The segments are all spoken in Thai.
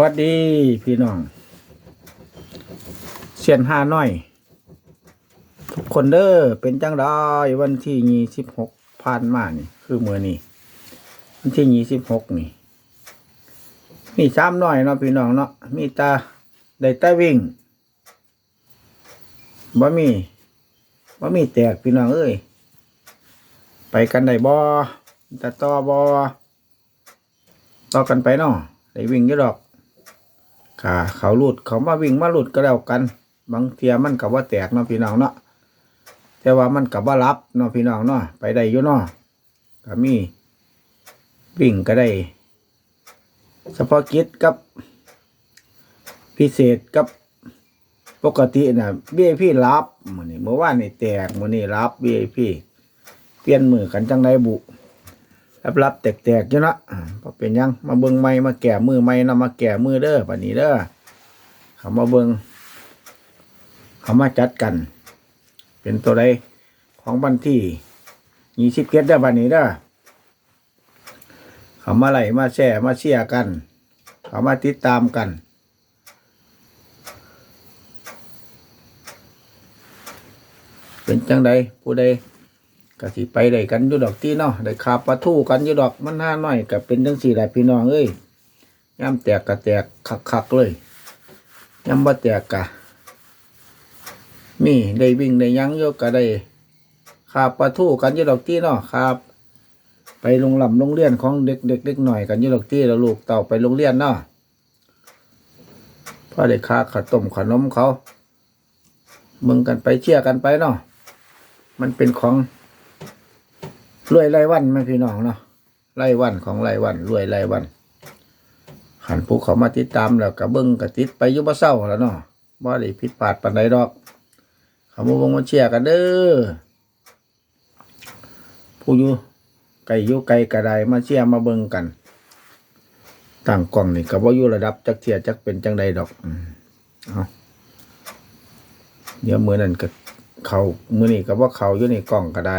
วัสดีพี่น้องเสียนห้าน้อย ทุกคนเด้อเป็นจังได้วันที่ยี่สิบหกผ่านมานี่ คือเมื่อนี่วันที่ยี่สิบหกนี่ มีสามน้อยเนาะพี่น้องเนาะมีตาได้ตาวิ่งบ่มีบ่มีแตกพี่น้องเอ้ยไปกันได้บ่ตาต่อบ่ต่อกันไปเนาะได้วิ่งอยู่ดอก ค่ะเขาหลุดเขามาวิ่งมาหลุดก็แล้วกัน บางเทียมันกับว่าแตกเนาะพี่น้องเนาะแต่ว่ามันกับว่ารับเนาะพี่น้องเนาะไปได้อยู่เนาะก็มีวิ่งก็ได้เฉพาะกิจกับพิเศษกับปกติน่ะเบี้ยพี่รับมือนี้เมื่อวานนี่แตกมือนี้รับเบี้ยพี่เปลี่ยนมือกันจังไดบุ รับรับแตกๆอยู่เนาะพอเป็นยังมาเบิ่งไม้มาแก่มือไม้นำมาแก่มือเด้อบัดนี้เด้อเขามาเบิ่งเขามาจัดกัน เป็นตัวใดของวันที่ยี่สิบเกตได้อบัดนี้เด้อเขามาไล่มาแช่มาเชียกัน เขามาติดตามกันเป็นจังใดผู้ใด ก็สิไปได้กันอยู่ดอกที่เนาะได้คาปลาทูกันอยู่ดอกมันห้าน้อยก็เป็นจังสี่หละพี่น้องเอ้ยย่ำแตกก็แตกคักๆเลยย่ำบ่แตกกะมีได้วิ่งได้ยั้งโยกก็ได้คาปลาทูกันอยู่ดอกที่เนาะครับไปโรงลำโรงเรียนของเด็กเด็กเด็กหน่อยกันอยู่ดอกที่แล้วลูกเต่าไปโรงเรียนเนาะพอได้คาขาต้มขนมเขามึงกันไปเชี่ยกันไปเนาะมันเป็นของ รวยรายวันไหมพี่น้องเนาะรายวันของรายวันรวยรายวันขันผู้เขามาติดตามแล้วกับเบิ้งกับติดไปยุบเศร้าแล้วเนาะบ่ได้ผิดพลาดปันใดดอกเขามาเบงมาเชียร์กันเด้อผู้อยู่ไก่อยู่ไก่กระไดมาเชียร์มาเบิ้งกันต่างกล่องนี่กับว่าอยู่ระดับจักเทียจักเป็นจังใดดอกอืเอาเดี๋ยวมือนั่นก็เขามือนี่กับว่าเขาอยู่ในกล่องกระได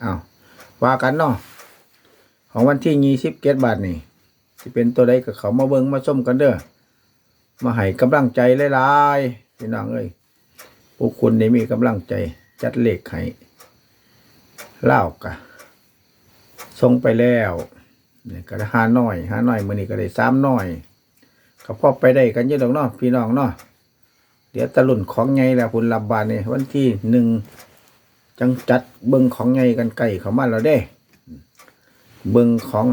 เอาว ว่ากันเนาะของวันที่ยี่สิบเกตบาทนี่ที่เป็นตัวใดกับเขามาเบิงมาส้มกันเด้อมาให้กำลังใจหลายๆพี่น้องเอ้ยพวกคุณนี่มีกำลังใจจัดเลขให้เล่ากะส่งไปแล้วเนี่ยก็ได้ห้าน้อยห้าน้อยมือนี้ก็ได้สามน้อยก็พอไปได้กันเยอะดอกเนาะพี่น้องเนาะเดี๋ยวตะลุ่นของไงแล้วคุณรับบานนี่วันที่หนึ่ง จังจัดเบิงของไงกันไก่เขามาแล้วเด้ เบิงของ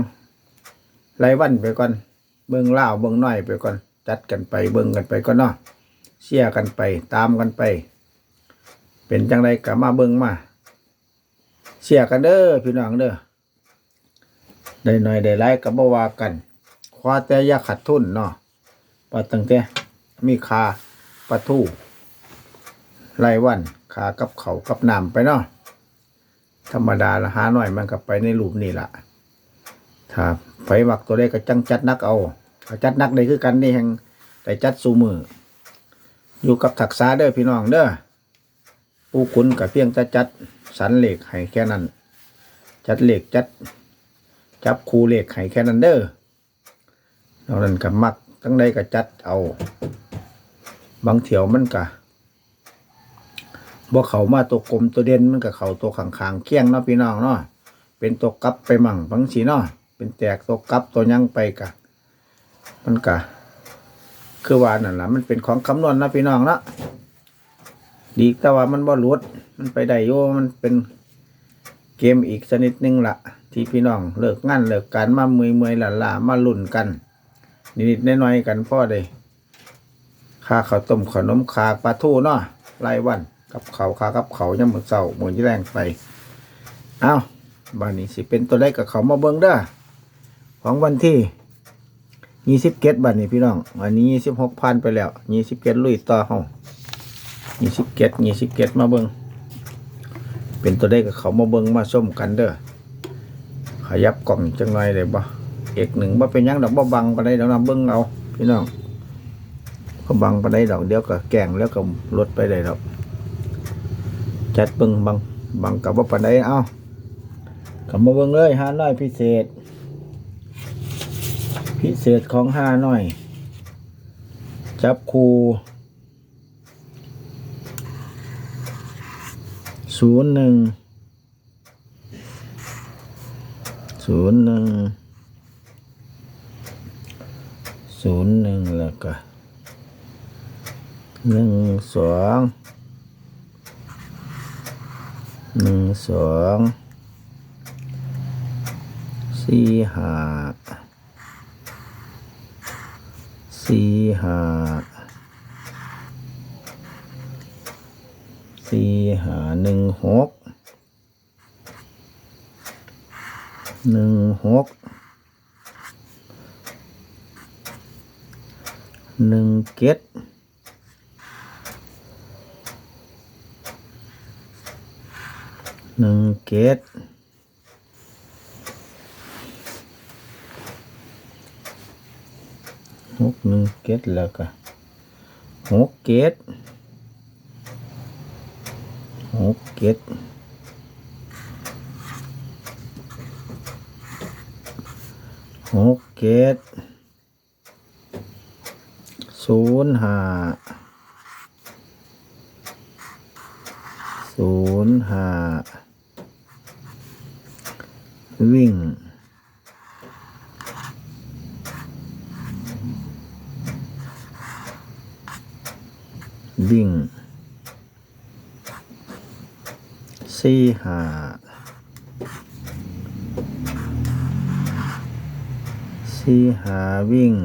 รายวันไปก่อน เบิงเล่าเบิงน้อยไปก่อน จัดกันไปเบิงกันไปก่อนเนาะเชียกันไป ตามกันไป เป็นจังไรก็มาเบิงมาเชียกันเด้อพี่น้องเด้อได้หน่อยได้หลายก็บ่วากันคว้าแต่ยาขัดทุนเนาะปาตังแต่มีคาปลาทูไรวัน ขากับเขากับน้ำไปเนาะธรรมดาละหาหน่อยมันก็ไปในรูปนี่ละถ้าไฟมักตัวได้ก็จังจัดนักเอาจัดนักได้คือกันนี่แห่งแต่จัดสูมือ อยู่กับถักษาเด้อพี่น้องเด้อผู้คุณกับเพียงแต่จัดสันเหล็กให้แค่นั้น จัดเหล็กจัด จับคูเหล็กให้แค่นั้นเด้อเรานั้นกับมักตั้งใดก็จัดเอา บางเถียวมันก็ บ่เขามาตัวกลมตัวเด่นมันกับเขาตัวขางๆเคียงเนาะพี่น้องเนาะเป็นตัวกลับไปมั่งบางสีเนาะเป็นแตกตัวกลับตัวยังไปกะมันกะคือว่านั่นล่ะมันเป็นของคำนวณนะพี่น้องเนาะดีแต่ว่ามันบ่หลุดมันไปได้โยมันเป็นเกมอีกชนิดหนึงละที่พี่น้องเลิกงานเลิกการมาเมื่อยเมื่อยๆหล่าๆมาลุ่นกัน นิดๆน้อยๆกันพ่อได้ค่าข้าวต้มขนมคาปลาทูเนาะรายวัน กับเขาคากับเขายังหมดเศร้าหมดแรงไปเอาบ้านนี้สิเป็นตัวได้กับเขามาเบิ้งเด้อของวันที่ยี่สิบเกตบันนี้พี่น้องวันนี้ยี่สิบหกพันไปแล้วยี่สิบเกตลุยต่อห้องยี่สิบเกตยี่สิบเกตมาเบิ้งเป็นตัวได้กับเขามาเบิ้งมาส้มกันเด้อขยับกล่องจังไรเลยบ่เอกหนึ่งบ่เป็นยังดอกบ่บังปานใดอกนะเบิ้งเอาพี่น้องก็บังปานใดดอกเดี๋ยวก็แกงแล้วก็ลดไปได้ดอก จัดเบิ่งบังบังกับว่าปานใดเอากลับมาเบิ่งเลยห้าน้อยพิเศษ พิเศษของห้าน้อย จับคูศูนย์หนึ่งศูนย์หนึ่งศูนย์หนึ่งแล้วก็หนึ่งสอง หนึ่งสองสี่ห้าสี่ห้าสี่ห้าหนึ่งหกหนึ่งหกหนึ่งเจ็ด หนึ่งเจ็ดหกหนึ่งเจ็ดแล้วก็หกเจ็ดหกเจ็ดหกเจ็ดศูนย์ห้าศูนย์ห้า วิ่ง วิ่งสี่หาสี่หาวิ่ง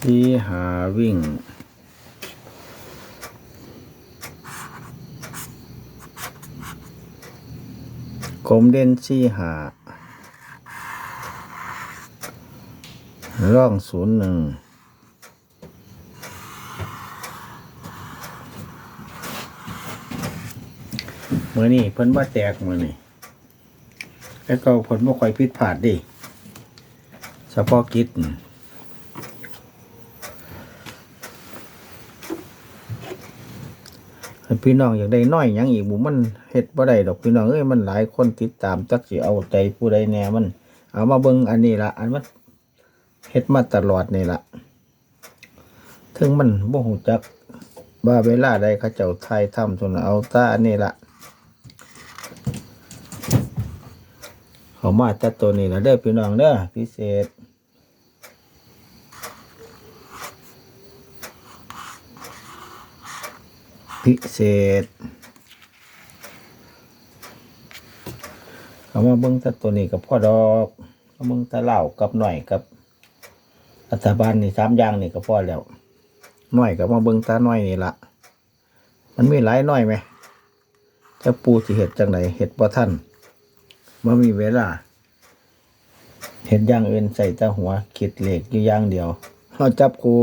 สี่หาวิ่ง กลมเด่นสี่หาร่องศูนย์หนึ่งเมื่อนี่เพิ่นว่าแตกเมื่อนี่แล้วก็ผลบ่ค่อยผิดพลาดดิเฉพาะกิจนี่ให้ พี่น้องอยากได้น้อยยังอีกบุมันเฮ็ดบ่ได้ดอกพี่น้องเอ้ยมันหลายคนติดตามจักสิเอาใจผู้ใดแน่มัน เอามาเบิ่งอันนี้ละอันมันเฮ็ดมาตลอดนี่ละถึงมันบ่ฮู้จักว่าเวลาใดเขาเจ้าไทยทำส่วนเอาตาอันนี้ละเขามาแต่ตัวนี้ละเด้อพี่น้องเด้อพิเศษิเศษเอามาเบิ่งแต่ตัวนี้กับพ่อดอกเอาเบิ่งแต่เหล่ากับหน่อยกับรัฐบาลนี่สามอย่างนี่ก็พอแล้วน้อยก็มาเบิ่งตาน้อยนี่ละมันมีหลายหน้อยไหมจะปูสิเห็ดจังไหนเห็ดบ่ท่านมามีเวลาเห็ดย่างอื่นใส่ตาหัวคิดเหลขอยู่ย่างเดียวเราจับกู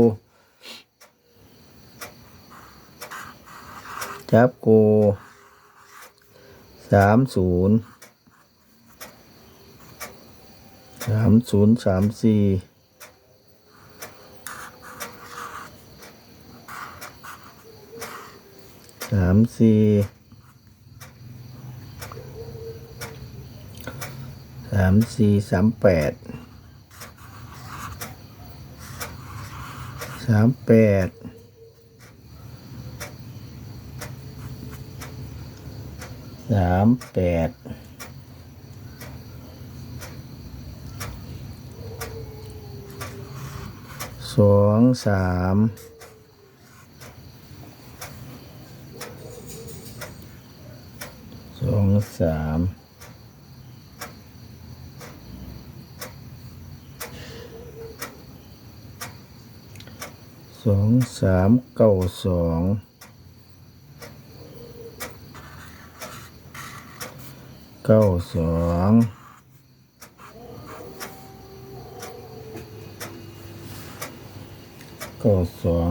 จับกูสามศูนย์สามศูนย์สามสี่สามสี่สามสี่สามแปดสามแปด สามแปดสองสามสองสามสองสามเก้าสอง เก้าสองเก้าสอง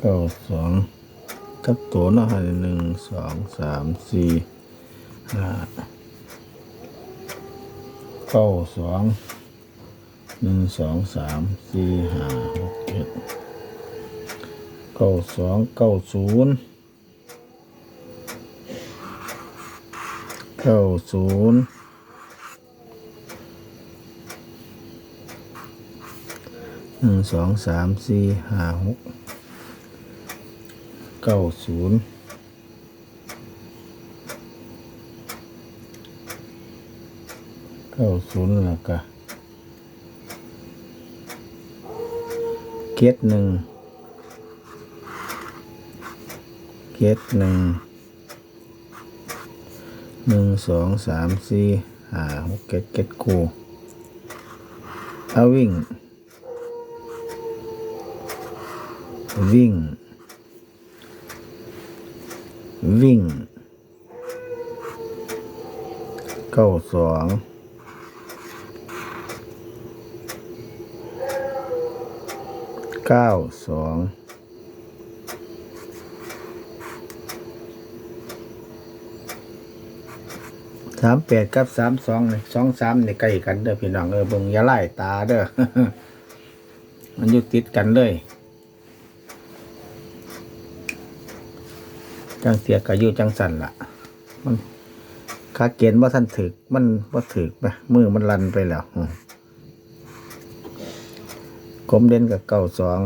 เก้าสองกับตัวนาะฮะหนึ่งสองสามสี่ห้าเก้าสองหนึ่งสองสามสี่ห้าหกเจ็ด เก้าสองเก้าศูนย์เก้าศูนย์หนึ่งสองสามสี่ห้าหกเก้าศูนย์เก้าศูนย์แล้วก็เกียรหนึ่ง เกียรหนึ่งหนึ่งสองสามสี่ห้าหกเจ็ดเจ็ดคู่เอาวิ่ง วิ่ง วิ่งเก้าสองเก้าสอง สามแปดกับสามสองนี่สองสามนี่ใกล้กันเด้อพี่น้องเออเบิ่งอย่าไล่ตาเด้อมันอยู่ติดกันเลยจังเสียกับยู่จังสันละมันคาเกณฑ์ว่าท่านถึกมันว่าถึกไปมือมันลันไปแล้วกลมเด่นกับเก้าสอง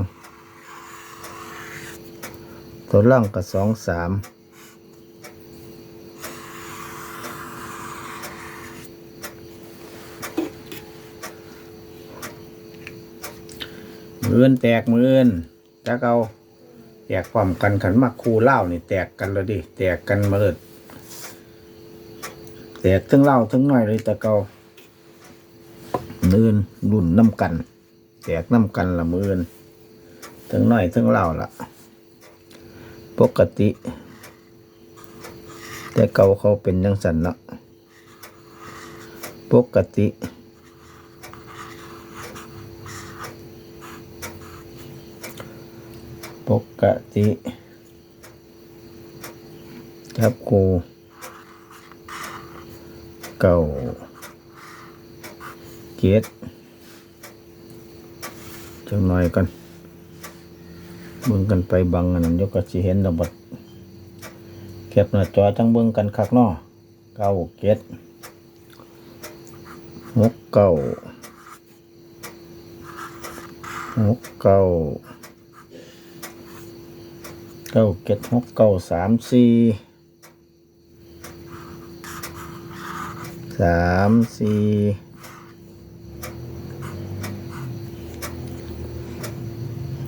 ตัวล่างกับสองสาม มือ่นแตกมืออื่นจักเอาแตกความกันขันมาคูเล่านี่แตกกันเลยดิแตกกันมาเลยแตกทั้งเล่าทั้งน้อยเลยตะเกามือ่นรุ่นน้ำกัน แตกน้ำกันละมือ่นทั้งน้อยทั้งเล่าละปกติ แต่เก่าเขาเป็นยังสันเนาะปกติ ปกติจับกูเก่าเกียรจังหน่อยกันเบิ่งกันไปบังอันนั้นยกก็สิเห็นระเบิดเก็บหน้าจอจังเบิ่งกันคักนาะเก้าเกียรหกเก้าหกเก้า เก้าเจ็ดหกเก้าสามสี่สามสี่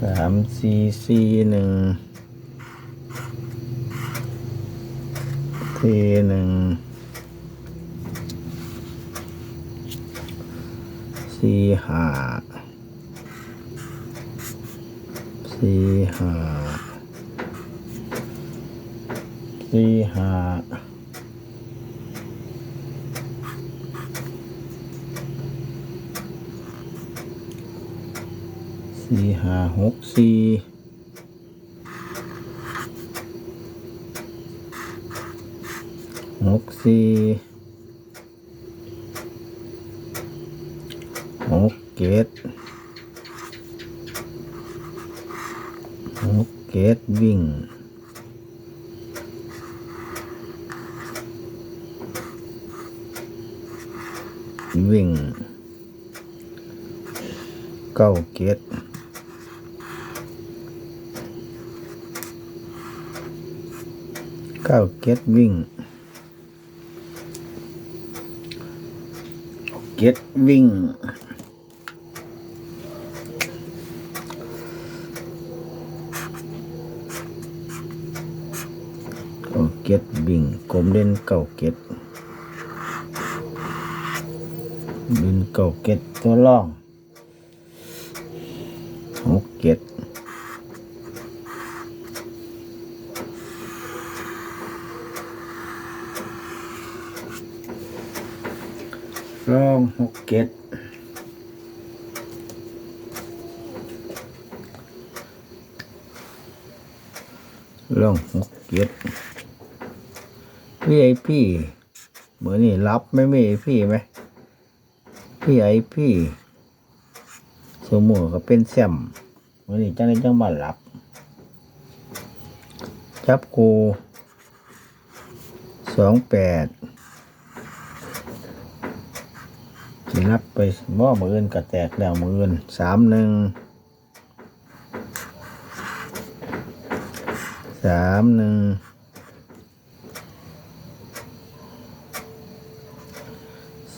สามสี่สี่หนึ่งทีหนึ่งสี่ห้าสี่ห้า สี่ห้าสี่ห้าหกสี่หกสี่หกเจ็ดหกเจ็ด วิ่งวิ่งเก้าเกียรเก้าเกียรวิ่งเกียรวิ่งเก้าเกียรวิ่งกลมเล่นเก้าเกียร บินเก่าเก็ดตัวล่องหกเก็ดล่องหกเก็ดล่องหกเก็ด VIP เหมือนนี่รับไม่มี VIP ไหม พี่ไอพี่สมมือก็เป็นแซมวันนี้จังได้จังมาหลับ จับกูสองแปดรับไปบ่มืออื่นก็แตกแล้วมืออื่นสามหนึ่งสามหนึ่ง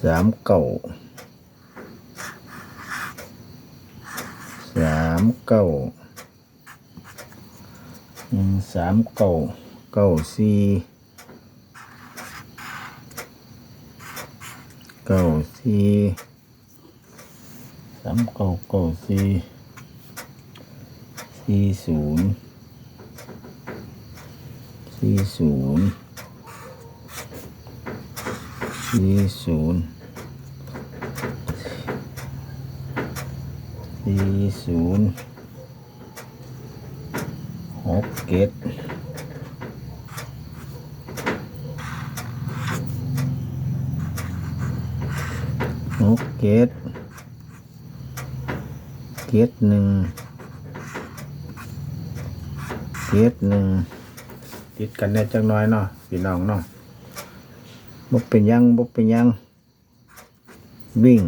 สามเก้าสามเก้าหนึ่งสามเก้าเก้าสี่เก้าสี่สามเก้าเก้าสี่สี่ศูนย์สี่ศูนย์สี่ศูนย์ สี่ศูนย์หกเกตหกเกตเกตหนึ่งเกตหนึ่งติดกันแน่จังน้อยเนาะพี่น้องเนาะบ่เป็นยังบ่เป็นยังวิ่ง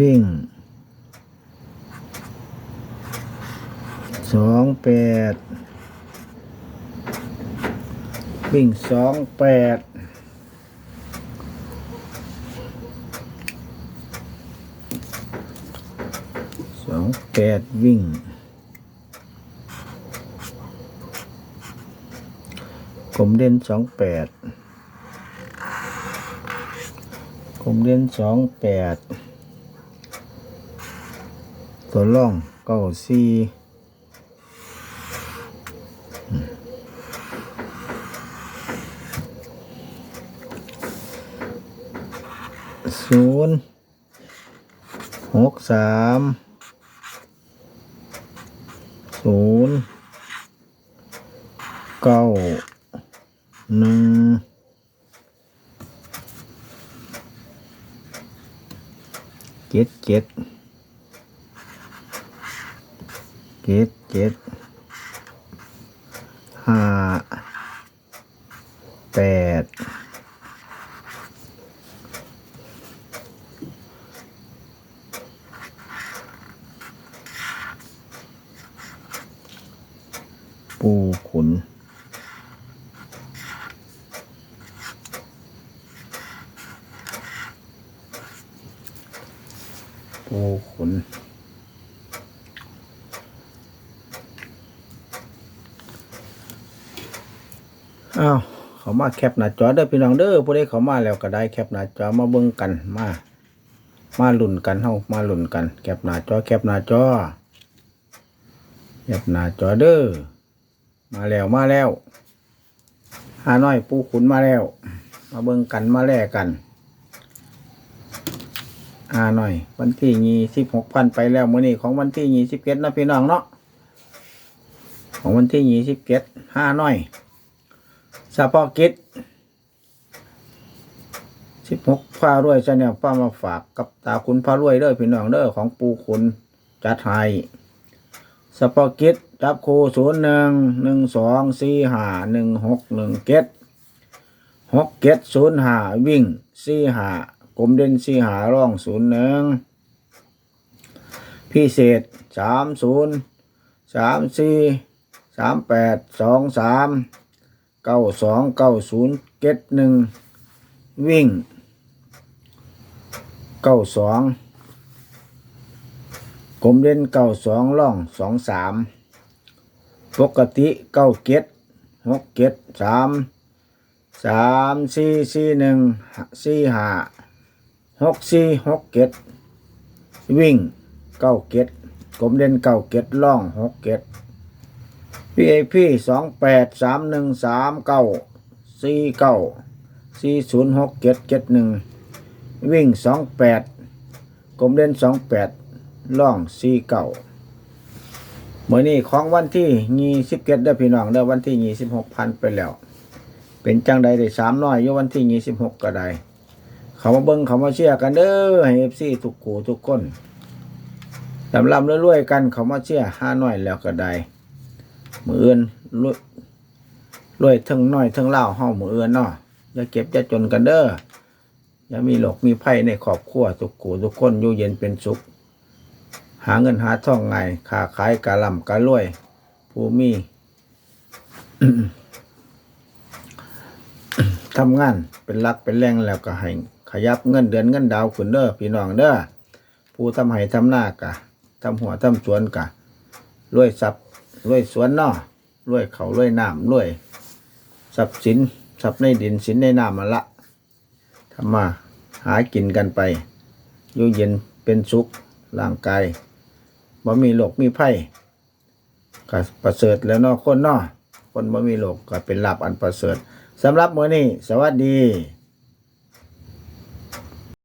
วิ่งสองแปดวิ่งสองแปดสองแปดวิ่งกลมเด่นสองแปดกลมเด่นสองแปด ตัวล่องเก้าสี่ศูนย์หกสามศูนย์เก้าหนึ่งเจ็ดเจ็ด เจ็ดเจ็ดห้าแปดปูขุน ปูขุน อ้าวเขา มาแคปหน้าจอเด้อพี่น้องเด้อผู้ใดเขามาแล้วก็ได้แคปหน้าจอมาเบิ่งกันมา มาลุ่นกันเฮามาลุ่นกัน แคปหน้าจอแคปหน้าจอแคปหน้าจอเด้อมาแล้วมาแล้วหาน้อยปูขุนมาแล้ว มาเบิ่งกันมาแลกกันหาหน่อย วันที่ยี่สิบหกพันไปแล้วมื้อนี้ของวันที่ยี่สิบเจ็ดนะพี่น้องเนาะของวันที่ยี่สิบเจ็ดห้าน้อย สปอกิจสิบหกพารวยชาแนลป้ามาฝากกับตาคุณพารวยเด้อพี่น้องเด้อของปูคุณจัดให้สปอกิจจับคูศูนย์หนึ่งหนึ่งสองสี่ห้าหนึ่งหกหนึ่งเก็ดหกเก็ดศูนย์ห้าวิ่งสี่ห้ากลมเด่นสี่ห้าร่องศูนย์หนึ่งพิเศษสามศูนย์สามสี่สามแปดสองสาม เก้าสองเก้าศูนย์เก็ดหนึ่งวิ่งเก้าสองกลมเด่นเก้าสองล่องสองสามปกติเก้าเก็ดหกเก็ดสามสามสี่สี่หนึ่งสี่ห้าหกสี่หกเก็ดวิ่งเก้าเก็ดกลมเด่นเก้าเก็ดล่องหกเก็ด พีเอพีสองแปดสามหนึ่งสามเก้าสี่เก้าสี่ศูนย์หกเจ็ดเจ็ดหนึ่งวิ่งสองแปดกลมเล่นสองแปดล่องสี่เก้าเมื่อนี้ของวันที่ยี่สิบเจ็ดได้พี่น้องได้วันที่ยี่สิบหกพันไปแล้ว เป็นจังใดได้สามน้อยอยู่วันที่ยี่สิบหกก็ได้เขามาเบิ้งเขามาเชียร์กันเด้อให้เอฟซีทุกกูทุกคนลำลำรวยๆกันเขามาเชียร์ห้าน้อยแล้วก็ได้ มืออื่นลุรวยทั้งน้อยทั้งเล่าวเฮามือเอือนเนาะอย่าเก็บอย่าจนกันเด้ออย่ามีโรคมีภัยในครอบครัวทุกขู่ทุกคนอยู่เย็นเป็นสุข หาเงินหาทองไงายค้าขายกะล่ำกะรวย ผู้มีทำงานเป็นหลักเป็นแรงแล้วก็ให้ขยับเงินเดือนเงินดาวขึ้นเด้อพี่น้องเด้อผู้ทำให้ทำหน้ากะทำหัวทำสวนกะรวยทรัพย์ รวยสวนเนาะรวยเขารวยน้ำรวยทรัพย์สินทรัพย์ในดินสินในน้ำมาละทำมาหากินกันไปอยู่เย็นเป็นสุขร่างกายบ่มีโรคมีภัยก็ประเสริฐแล้วเนาะคนเนาะคนบ่มีโรคก็เป็นลาบอันประเสริฐสำหรับมื้อนี้สวัสดี